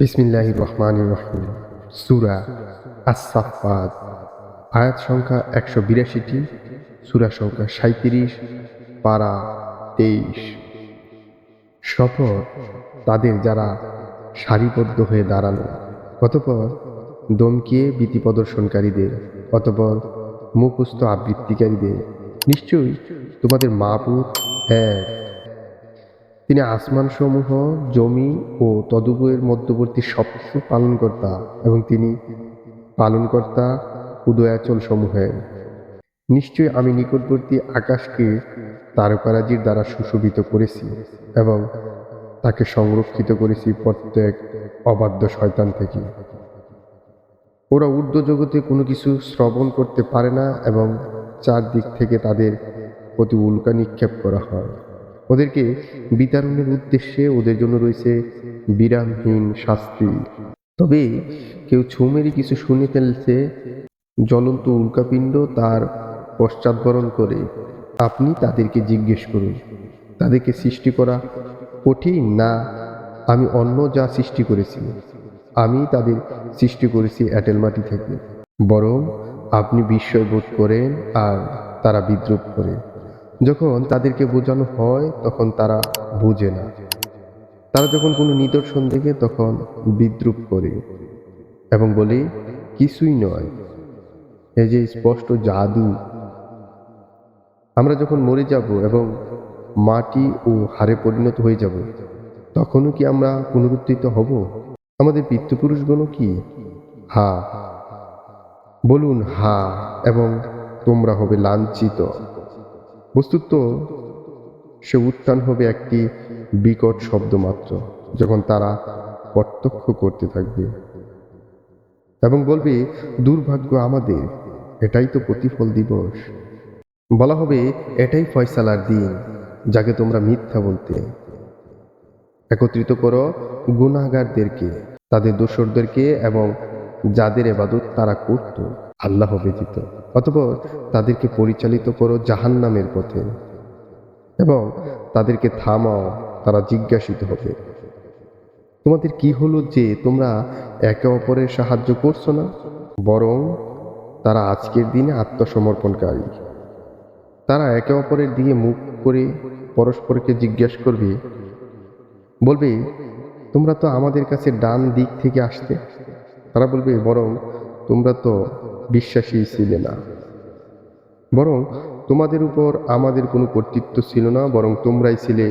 বিসমিল্লাহ রহমান রহিম। সুরা আসাফাত আয়াত সংখ্যা একশো বিরাশিটি, সুরা সংখ্যা সাঁত্রিশ পারা তেইশ। শপথ তাদের যারা সারিবদ্ধ হয়ে দাঁড়ানো অতপর দমকিয়ে ভীতি প্রদর্শনকারীদের, অতপর মুখস্থ আবৃত্তিকারীদের, নিশ্চয়ই তোমাদের মাপুত এক তিনি আসমানসমূহ, জমি ও তদুপয়ের মধ্যবর্তী সবকিছু পালনকর্তা এবং তিনি পালনকর্তা উদয়াচল সমূহের নিশ্চয়ই আমি নিকটবর্তী আকাশকে তারকারাজির দ্বারা সুশোভিত করেছি এবং তাকে সংরক্ষিত করেছি প্রত্যেক অবাধ্য শয়তান থেকে। ওরা ঊর্ধ্ব জগতে কোনো কিছু শ্রবণ করতে পারে না এবং চারদিক থেকে তাদের প্রতি উল্কা নিক্ষেপ করা হয়। ওদেরকে বিতরণের উদ্দেশ্যে ওদের জন্য রয়েছে বিরামহীন শাস্তি। তবে কেউ ছুমেরই কিছু শুনে ফেলছে, জ্বলন্ত উল্কাপিণ্ড তার পশ্চাৎবরণ করে। আপনি তাদেরকে জিজ্ঞেস করুন, তাদেরকে সৃষ্টি করা কঠিন না আমি অন্য যা সৃষ্টি করেছি? আমি তাদের সৃষ্টি করেছি এঁটেল মাটি থেকে। বরং আপনি বিস্ময় বোধ করেন আর তারা বিদ্রুপ করে। যখন তাদেরকে বোঝানো হয়, তখন তারা বুঝে না। তারা যখন কোনো নিদর্শন দেখে, তখন বিদ্রুপ করে এবং বলে, কিছুই নয়। এই যে স্পষ্ট জাদু। আমরা যখন মরে যাব এবং মাটি ও হারে পরিণত হয়ে যাব, তখনও কি আমরা পুনরুত্থিত হব? আমাদের পিতৃপুরুষগণ কি? হা। বলুন, হা, এবং তোমরা হবে লাঞ্ছিত। বস্তুত, সে উত্থান হবে একটি বিকট শব্দ মাত্র, যখন তারা প্রত্যক্ষ করতে থাকবে। এবং বলবে, দুর্ভাগ্য আমাদের, এটাই তো প্রতিফল দিবস। বলা হবে, এটাই ফয়সালার দিন, যাকে তোমরা মিথ্যা বলতে। একত্রিত করো গুনাহগারদেরকে, তাদের দোসরদেরকে এবং যাদের এবাদত তারা করত। আল্লাহ ব্যতীত। অতপর তাদেরকে পরিচালিত করো জাহান্নামের পথে এবং তাদেরকে থামাও, তারা জিজ্ঞাসিত হবে। তোমাদের কি হলো যে তোমরা একে অপরের সাহায্য করছ না? বরং তারা আজকের দিনে আত্মসমর্পণকারী। তারা একে অপরের দিকে মুখ করে পরস্পরকে জিজ্ঞেস করবে, বলবে, তোমরা তো আমাদের কাছে ডান দিক থেকে আসতে? তারা বলবে, বরং তোমরা তো বিশ্বাসী ছিলে না। বরং তোমাদের উপর আমাদের কোনো কর্তৃত্ব ছিল না, বরং তোমরাই ছিলে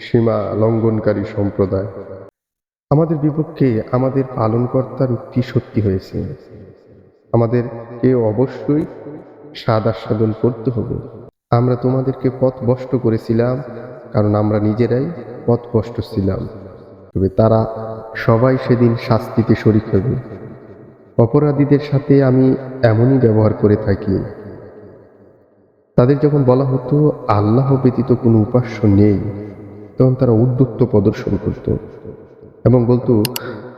সীমা লঙ্ঘনকারী সম্প্রদায়। আমাদের বিপক্ষে আমাদের পালনকর্তার উক্তি সত্যি হয়েছে। আমাদের কেউ অবশ্যই স্বাদ আস্বাদন করতে হবে। আমরা তোমাদেরকে পথ বষ্ট করেছিলাম, কারণ আমরা নিজেরাই পথ বষ্ট ছিলাম। তবে তারা সবাই সেদিন শাস্তিতে শরিক হবে। অপরাধীদের সাথে আমি এমনই ব্যবহার করে থাকি। তাদের যখন বলা হতো, আল্লাহ ব্যতীত কোনো উপাস্য নেই, তখন তারা উদ্যুক্ত প্রদর্শন করত এবং বলতো,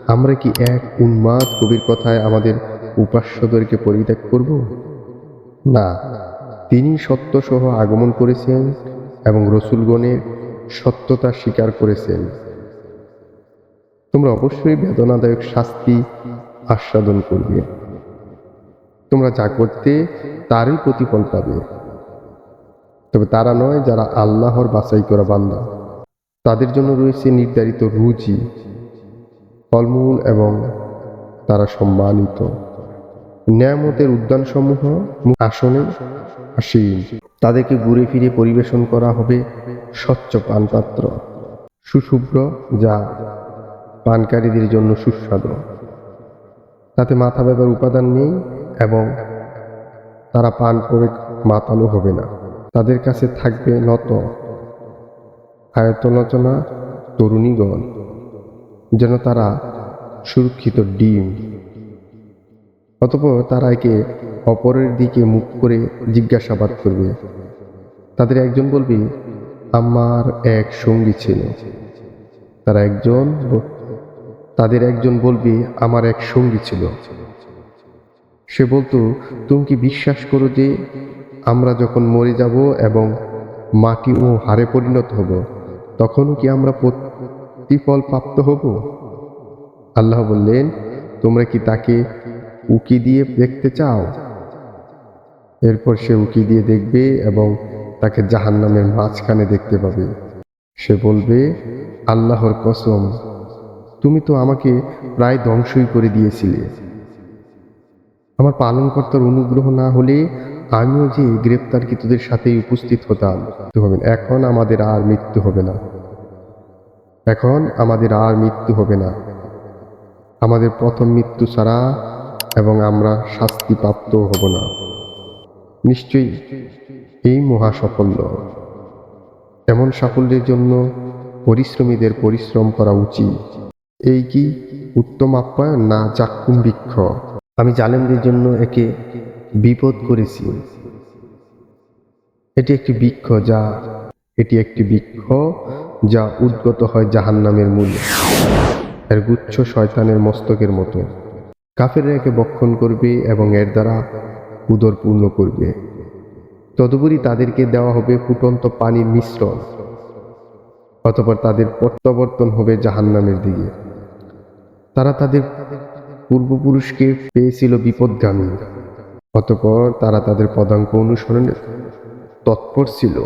আমরা কি এক উন্মাদ কবির কথায় আমাদের উপাস্যদেরকে পরিত্যাগ করব? না, তিনি সত্যসহ আগমন করেছেন এবং রসুলগণের সত্যতা স্বীকার করেছেন। তোমরা অবশ্যই বেদনাদায়ক শাস্তি আস্বাদন করবে। তোমরা যা করতে তারই প্রতিফল পাবে। তবে তারা নয় যারা আল্লাহর বাছাই করা বান্দা। তাদের জন্য রয়েছে নির্ধারিত রুচি, ফলমূল এবং তারা সম্মানিত। ন্যায়ামতের উদ্যানসমূহ আসনে আসীন। তাদেরকে ঘুরে ফিরে পরিবেশন করা হবে স্বচ্ছ পানপাত্র, সুশুভ্র যা পানকারীদের জন্য সুস্বাদু। তাতে মাথা ব্যথার উপাদান নেই এবং তারা পান করে মাতানো হবে না। তাদের কাছে থাকবে নত। আয়তলোচনা তরুণীগণ, যেন তারা সুরক্ষিত ডিম। অতপর তারা একে অপরের দিকে মুখ করে জিজ্ঞাসাবাদ করবে। তাদের একজন বলবে, আমার এক সঙ্গী ছিল। তারা একজন তাদের একজন বলবে, আমার এক সঙ্গী ছিল। সে বলতো, তুমি কি বিশ্বাস করো যে আমরা যখন মরে যাব এবং মাটি ও হারে পরিণত হব, তখনও কি আমরা প্রতিফল প্রাপ্ত হব? আল্লাহ বললেন, তোমরা কি তাকে উকি দিয়ে দেখতে চাও? এরপর সে উকি দিয়ে দেখবে এবং তাকে জাহান্নামের মাঝখানে দেখতে পাবে। সে বলবে, আল্লাহর কসম তুমি তো আমাকে প্রায় ধ্বংসই করে দিয়েছিলে। আমার পালনকর্তার অনুগ্রহ না হলে আমিও যে গ্রেপ্তারকৃতদের সাথেই উপস্থিত হতাম এখন আমাদের আর মৃত্যু হবে না। এখন আমাদের আর মৃত্যু হবে না। আমাদের প্রথম মৃত্যু ছাড়া এবং আমরা শাস্তিপ্রাপ্ত হব না। নিশ্চয়ই এই মহা সাফল্য এমন সাফল্যের জন্য পরিশ্রমীদের পরিশ্রম করা উচিত। এই কি উত্তম আপ্যায়ন না চাক্ষুম বৃক্ষ? আমি জালেমদের জন্য একে বিপদ করেছি। এটি একটি বৃক্ষ যা, এটি একটি বৃক্ষ যা উদ্গত হয় জাহান্নামের মূলে। এর গুচ্ছ শয়তানের মস্তকের মতো। কাফেররা একে বক্ষণ করবে এবং এর দ্বারা উদর পূর্ণ করবে। তদুপরি তাদেরকে দেওয়া হবে ফুটন্ত পানির মিশ্রণ, অতপর তাদের প্রত্যাবর্তন হবে জাহান্নামের দিকে। তারা তাদের পূর্বপুরুষকে পেয়েছিল বিপদগামী। অতপর তারা তাদের পদাঙ্ক অনুসরণে তৎপর ছিল।